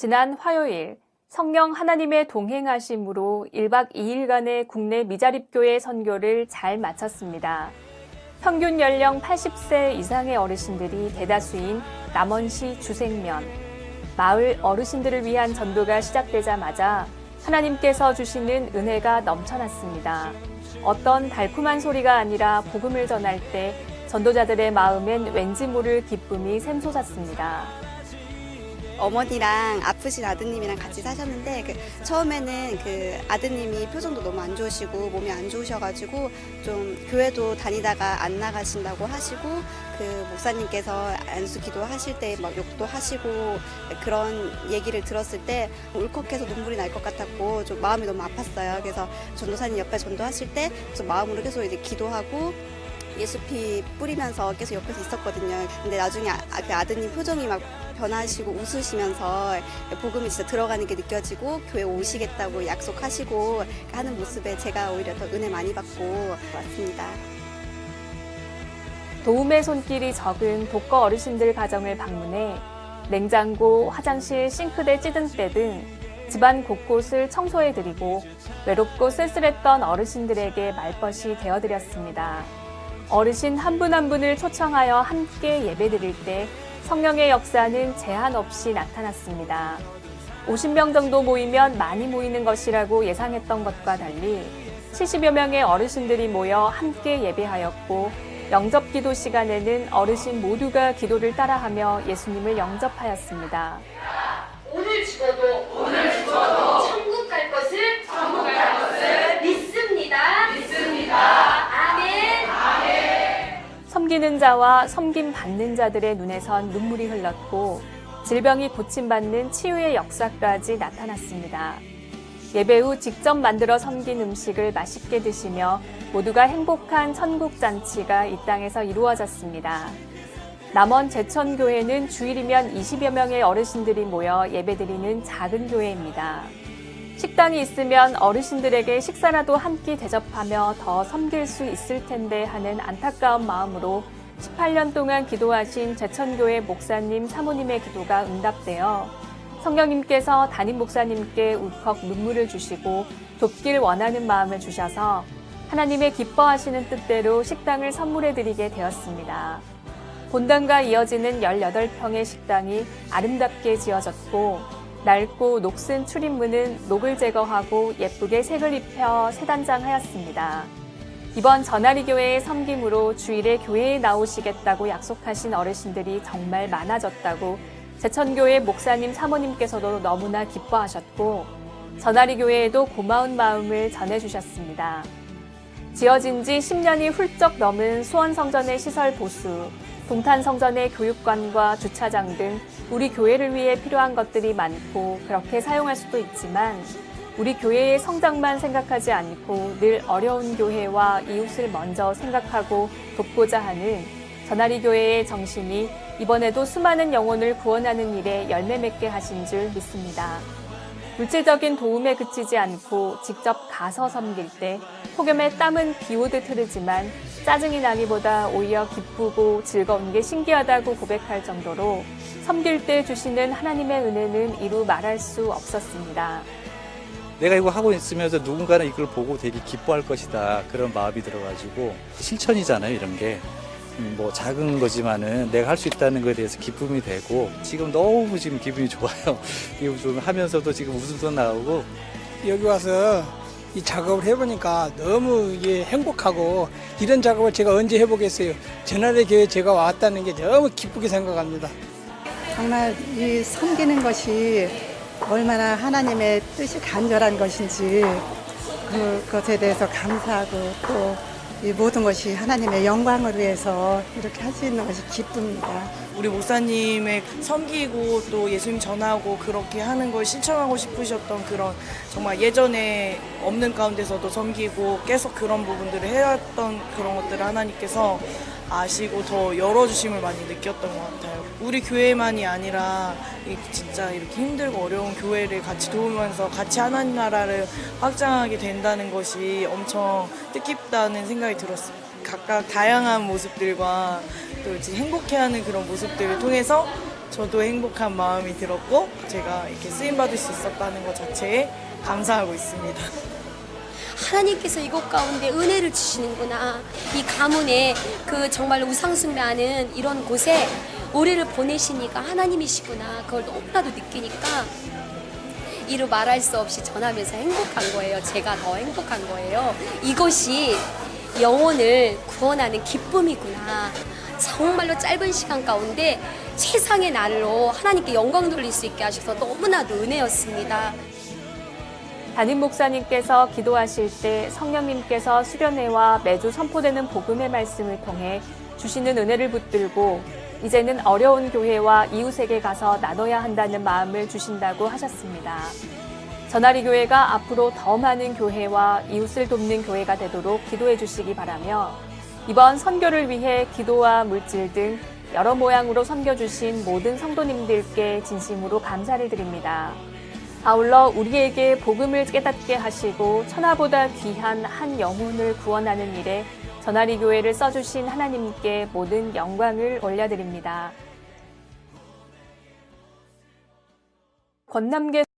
지난 화요일 성령 하나님의 동행하심으로 1박 2일간의 국내 미자립교회 선교를 잘 마쳤습니다. 평균 연령 80세 이상의 어르신들이 대다수인 남원시 주생면, 마을 어르신들을 위한 전도가 시작되자마자 하나님께서 주시는 은혜가 넘쳐났습니다. 어떤 달콤한 소리가 아니라 복음을 전할 때 전도자들의 마음엔 왠지 모를 기쁨이 샘솟았습니다. 어머니랑 아프신 아드님이랑 같이 사셨는데 그 처음에는 그 아드님이 표정도 너무 안 좋으시고 몸이 안 좋으셔가지고 좀 교회도 다니다가 안 나가신다고 하시고 그 목사님께서 안수 기도 하실 때 막 욕도 하시고 그런 얘기를 들었을 때 울컥해서 눈물이 날 것 같았고 좀 마음이 너무 아팠어요. 그래서 전도사님 옆에 전도하실 때 좀 마음으로 계속 이제 기도하고 예수피 뿌리면서 계속 옆에서 있었거든요. 근데 나중에 아, 그 아드님 표정이 막 변하시고 웃으시면서 복음이 진짜 들어가는 게 느껴지고 교회 오시겠다고 약속하시고 하는 모습에 제가 오히려 더 은혜 많이 받고 왔습니다. 도움의 손길이 적은 독거 어르신들 가정을 방문해 냉장고, 화장실, 싱크대 찌든때 등 집안 곳곳을 청소해드리고 외롭고 쓸쓸했던 어르신들에게 말벗이 되어드렸습니다. 어르신 한 분한 분을 초청하여 함께 예배드릴 때 성령의 역사는 제한 없이 나타났습니다. 50명 정도 모이면 많이 모이는 것이라고 예상했던 것과 달리 70여 명의 어르신들이 모여 함께 예배하였고 영접 기도 시간에는 어르신 모두가 기도를 따라하며 예수님을 영접하였습니다. 오늘 죽어 자와 섬김 받는 자들의 눈에선 눈물이 흘렀고 질병이 고침받는 치유의 역사까지 나타났습니다. 예배 후 직접 만들어 섬긴 음식을 맛있게 드시며 모두가 행복한 천국 잔치가 이 땅에서 이루어졌습니다. 남원 제천교회는 주일이면 20여 명의 어르신들이 모여 예배드리는 작은 교회입니다. 식당이 있으면 어르신들에게 식사라도 한 끼 대접하며 더 섬길 수 있을 텐데 하는 안타까운 마음으로 18년 동안 기도하신 제천교회 목사님 사모님의 기도가 응답되어 성령님께서 담임 목사님께 울컥 눈물을 주시고 돕길 원하는 마음을 주셔서 하나님의 기뻐하시는 뜻대로 식당을 선물해 드리게 되었습니다. 본당과 이어지는 18평의 식당이 아름답게 지어졌고 낡고 녹슨 출입문은 녹을 제거하고 예쁘게 색을 입혀 새단장하였습니다. 이번 전아리 교회의 섬김으로 주일에 교회에 나오시겠다고 약속하신 어르신들이 정말 많아졌다고 제천교회 목사님 사모님께서도 너무나 기뻐하셨고 전아리 교회에도 고마운 마음을 전해주셨습니다. 지어진 지 10년이 훌쩍 넘은 수원성전의 시설 보수, 동탄성전의 교육관과 주차장 등 우리 교회를 위해 필요한 것들이 많고 그렇게 사용할 수도 있지만 우리 교회의 성장만 생각하지 않고 늘 어려운 교회와 이웃을 먼저 생각하고 돕고자 하는 전아리 교회의 정신이 이번에도 수많은 영혼을 구원하는 일에 열매 맺게 하신 줄 믿습니다. 물질적인 도움에 그치지 않고 직접 가서 섬길 때 폭염에 땀은 비 오듯 흐르지만 짜증이 나기보다 오히려 기쁘고 즐거운 게 신기하다고 고백할 정도로 섬길 때 주시는 하나님의 은혜는 이루 말할 수 없었습니다. 내가 이거 하고 있으면서 누군가는 이걸 보고 되게 기뻐할 것이다 그런 마음이 들어가지고 실천이잖아요 이런 게. 음, 뭐 작은 거지만은 내가 할 수 있다는 것에 대해서 기쁨이 되고 지금 너무 지금 기분이 좋아요. 이거 좀 하면서도 지금 웃음도 나오고 여기 와서 이 작업을 해보니까 너무 이게 행복하고 이런 작업을 제가 언제 해보겠어요. 전날의 교회 제가 왔다는 게 너무 기쁘게 생각합니다. 정말 이 섬기는 것이 얼마나 하나님의 뜻이 간절한 것인지 그것에 대해서 감사하고 또 이 모든 것이 하나님의 영광을 위해서 이렇게 할 수 있는 것이 기쁩니다. 우리 목사님의 섬기고 또 예수님 전하고 그렇게 하는 걸 실천하고 싶으셨던 그런 정말 예전에 없는 가운데서도 섬기고 계속 그런 부분들을 해왔던 그런 것들을 하나님께서 아시고 더 열어주심을 많이 느꼈던 것 같아요. 우리 교회만이 아니라 이 진짜 이렇게 힘들고 어려운 교회를 같이 도우면서 같이 하나님 나라를 확장하게 된다는 것이 엄청 뜻깊다는 생각이 들었어요. 각각 다양한 모습들과 또 이제 행복해하는 그런 모습들을 통해서 저도 행복한 마음이 들었고 제가 이렇게 쓰임 받을 수 있었다는 것 자체에 감사하고 있습니다. 하나님께서 이곳 가운데 은혜를 주시는구나. 이 가문에 그 정말 우상숭배하는 이런 곳에 우리를 보내시니까 하나님이시구나. 그걸 너무나도 느끼니까 이루 말할 수 없이 전하면서 행복한 거예요. 제가 더 행복한 거예요. 이것이 영혼을 구원하는 기쁨이구나. 정말로 짧은 시간 가운데 최상의 날로 하나님께 영광 돌릴 수 있게 하셔서 너무나도 은혜였습니다. 담임 목사님께서 기도하실 때 성령님께서 수련회와 매주 선포되는 복음의 말씀을 통해 주시는 은혜를 붙들고 이제는 어려운 교회와 이웃에게 가서 나눠야 한다는 마음을 주신다고 하셨습니다. 전하리 교회가 앞으로 더 많은 교회와 이웃을 돕는 교회가 되도록 기도해 주시기 바라며 이번 선교를 위해 기도와 물질 등 여러 모양으로 섬겨주신 모든 성도님들께 진심으로 감사를 드립니다. 아울러 우리에게 복음을 깨닫게 하시고 천하보다 귀한 한 영혼을 구원하는 일에 전하리 교회를 써주신 하나님께 모든 영광을 올려드립니다. 권남계